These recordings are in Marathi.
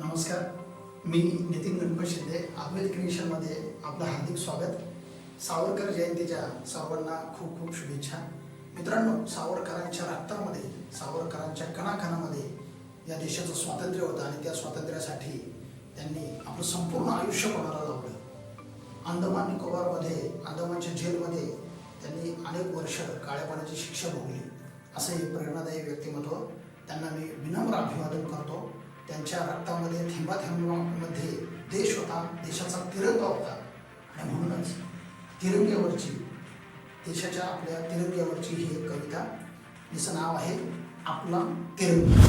नमस्कार. मी नितीन गणपत शिंदे अद्वैत क्रिएशनमध्ये आपलं हार्दिक स्वागत. सावरकर जयंतीच्या सर्वांना खूप खूप शुभेच्छा. मित्रांनो सावरकरांच्या रक्तामध्ये सावरकरांच्या कणाकणामध्ये या देशाचं स्वातंत्र्य होतं आणि त्या स्वातंत्र्यासाठी त्यांनी आपलं संपूर्ण आयुष्य कोणाला लावलं अंदमान निकोबारमध्ये अंदमानच्या जेलमध्ये त्यांनी अनेक वर्ष काळ्या पाण्याची शिक्षा भोगली. असं हे प्रेरणादायी व्यक्तिमत्व त्यांना मी विनम्र अभिवादन करतो. त्यांच्या रक्तामध्ये थेंबा थेंबामध्ये देश होता देशाचा तिरंगा होता. आणि म्हणूनच तिरंग्यावरची देशाच्या आपल्या तिरंग्यावरची ही एक कविता तिचं नाव आहे आपला तिरंगा.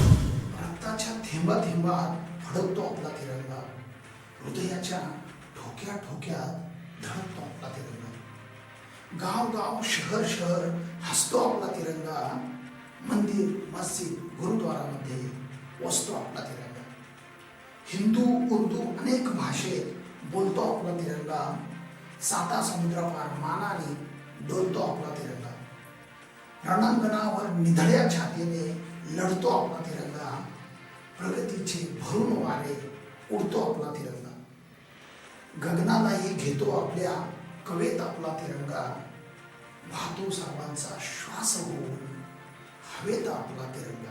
रक्ताच्या थेंबा थेंबात फडकतो आपला तिरंगा. हृदयाच्या ठोक्या ठोक्यात धडकतो आपला तिरंगा. गाव गाव शहर शहर हसतो आपला तिरंगा. मंदिर मस्जिद गुरुद्वारामध्ये वसतो आपला तिरंगा. हिंदू, उर्दू अनेक भाषेत बोलतो आपला तिरंगा. साता समुद्रापार मानाने डोलतो आपला तिरंगा. रणांगणावर निधड्या छातीने लढतो आपला तिरंगा. प्रगतीचे भरून वारे उडतो आपला तिरंगा. गगनालाही घेतो आपल्या कवेत आपला तिरंगा. वाहतो सर्वांचा श्वास होऊन हवेत आपला तिरंगा.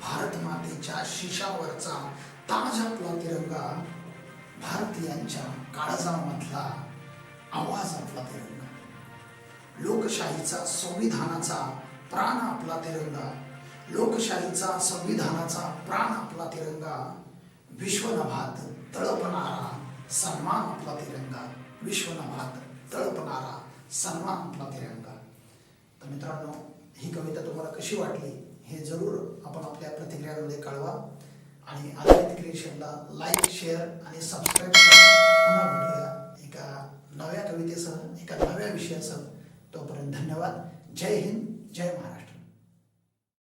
भारत मातेच्या शिशावरचा ताज आपला तिरंगा भारतीयांच्या काळजामधला आवाज आपला तिरंगा. लोकशाहीचा संविधानाचा प्राण आपला तिरंगा. लोकशाहीचा संविधानाचा प्राण आपला तिरंगा. विश्वनभात तळपणारा सन्मान आपला तिरंगा. विश्वनभात तळपणारा सन्मान आपला तिरंगा. तर मित्रांनो ही कविता तुम्हाला कशी वाटली? हे जरूर आपण आपल्या प्रतिक्रियांमध्ये कळवा. आणि आधारित क्रिएशनला लाईक शेअर आणि सबस्क्राईब करा पुन्हा भेटूया एका नव्या कवितेसह एका नव्या विषयासह. तोपर्यंत धन्यवाद. जय हिंद जय महाराष्ट्र.